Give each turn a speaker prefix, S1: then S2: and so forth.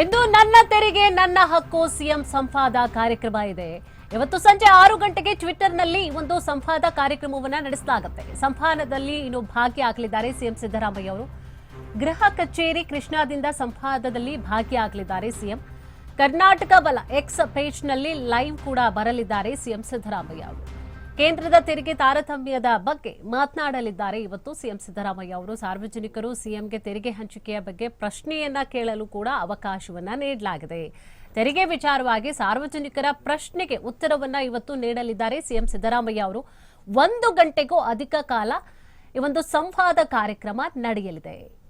S1: ಇಂದು ನನ್ನ ತೆರಿಗೆ, ನನ್ನ ಹಕ್ಕು ಸಿಎಂ ಸಂವಾದ ಕಾರ್ಯಕ್ರಮ ಇದೆ. ಇವತ್ತು ಸಂಜೆ ಆರು ಗಂಟೆಗೆ ಟ್ವಿಟರ್ನಲ್ಲಿ ನಲ್ಲಿ ಒಂದು ಸಂವಾದ ಕಾರ್ಯಕ್ರಮವನ್ನ ನಡೆಸಲಾಗುತ್ತೆ. ಸಂವಾದದಲ್ಲಿ ಇನ್ನು ಭಾಗಿಯಾಗಲಿದ್ದಾರೆ ಸಿಎಂ ಸಿದ್ದರಾಮಯ್ಯ ಅವರು. ಗೃಹ ಕಚೇರಿ ಕೃಷ್ಣಾದಿಂದ ಸಂವಾದದಲ್ಲಿ ಭಾಗಿಯಾಗಲಿದ್ದಾರೆ ಸಿಎಂ. ಕರ್ನಾಟಕ ಬಲ ಎಕ್ಸ್ ಪೇಜ್ನಲ್ಲಿ ಲೈವ್ ಕೂಡ ಬರಲಿದ್ದಾರೆ ಸಿಎಂ ಸಿದ್ದರಾಮಯ್ಯ ಅವರು. ಕೇಂದ್ರದ ತೆರಿಗೆ ತಾರತಮ್ಯದ ಬಗ್ಗೆ ಮಾತನಾಡಲಿದ್ದಾರೆ. ಇವತ್ತು ಸಿಎಂ ಸಿದ್ದರಾಮಯ್ಯ ಅವರು ಸಾರ್ವಜನಿಕರು ಸಿಎಂಗೆ ತೆರಿಗೆ ಹಂಚಿಕೆಯ ಬಗ್ಗೆ ಪ್ರಶ್ನೆಯನ್ನ ಕೇಳಲು ಕೂಡ ಅವಕಾಶವನ್ನ ನೀಡಲಾಗಿದೆ. ತೆರಿಗೆ ವಿಚಾರವಾಗಿ ಸಾರ್ವಜನಿಕರ ಪ್ರಶ್ನೆಗೆ ಉತ್ತರವನ್ನ ಇವತ್ತು ನೀಡಲಿದ್ದಾರೆ ಸಿಎಂ ಸಿದ್ದರಾಮಯ್ಯ ಅವರು. ಒಂದು ಗಂಟೆಗೂ ಅಧಿಕ ಕಾಲ ಈ ಒಂದು ಸಂವಾದ ಕಾರ್ಯಕ್ರಮ ನಡೆಯಲಿದೆ.